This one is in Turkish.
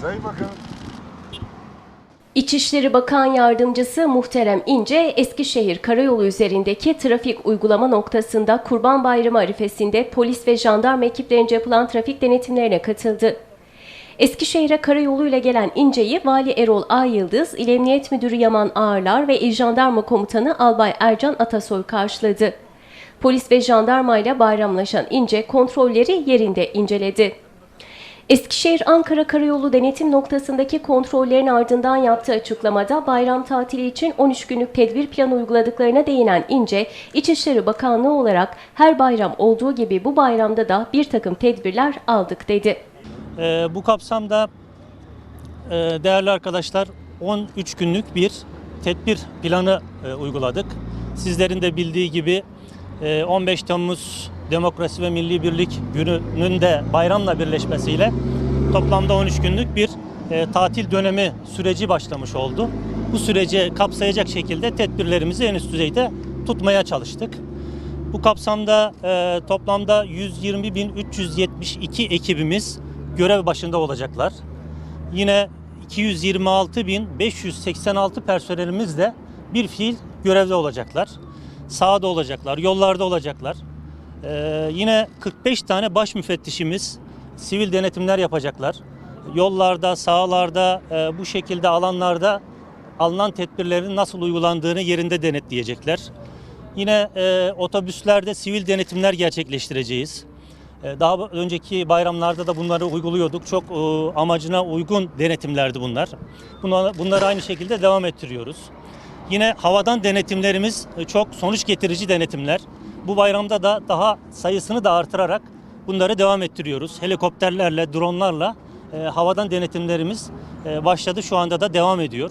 Sayın Bakanım. İçişleri Bakan Yardımcısı Muhterem İnce, Eskişehir Karayolu üzerindeki trafik uygulama noktasında Kurban Bayramı arifesinde polis ve jandarma ekiplerince yapılan trafik denetimlerine katıldı. Eskişehir'e karayoluyla gelen İnce'yi Vali Erol Ayyıldız, İl Emniyet Müdürü Yaman Ağırlar ve İl Jandarma Komutanı Albay Ercan Atasoy karşıladı. Polis ve jandarma ile bayramlaşan İnce kontrolleri yerinde inceledi. Eskişehir-Ankara Karayolu denetim noktasındaki kontrollerin ardından yaptığı açıklamada bayram tatili için 13 günlük tedbir planı uyguladıklarına değinen İnce, İçişleri Bakanlığı olarak her bayram olduğu gibi bu bayramda da bir takım tedbirler aldık dedi. Ee, bu kapsamda e, değerli arkadaşlar 13 günlük bir tedbir planı e, uyguladık. Sizlerin de bildiği gibi e, 15 Temmuz Demokrasi ve Milli Birlik gününün de bayramla birleşmesiyle toplamda 13 günlük bir e, tatil dönemi süreci başlamış oldu. Bu süreci kapsayacak şekilde tedbirlerimizi en üst düzeyde tutmaya çalıştık. Bu kapsamda e, toplamda 120.372 ekibimiz görev başında olacaklar. Yine 226.586 personelimiz de bir fiil görevde olacaklar. Sahada olacaklar, yollarda olacaklar. E, yine 45 tane baş müfettişimiz sivil denetimler yapacaklar. Yollarda, sahalarda, e, bu şekilde alanlarda alınan tedbirlerin nasıl uygulandığını yerinde denetleyecekler. Yine e, otobüslerde sivil denetimler gerçekleştireceğiz. E, daha önceki bayramlarda da bunları uyguluyorduk. Çok e, amacına uygun denetimlerdi bunlar. Bunlar, bunları aynı şekilde devam ettiriyoruz. Yine havadan denetimlerimiz e, çok sonuç getirici denetimler. Bu bayramda da daha sayısını da artırarak bunları devam ettiriyoruz. Helikopterlerle, dronlarla e, havadan denetimlerimiz e, başladı. Şu anda da devam ediyor.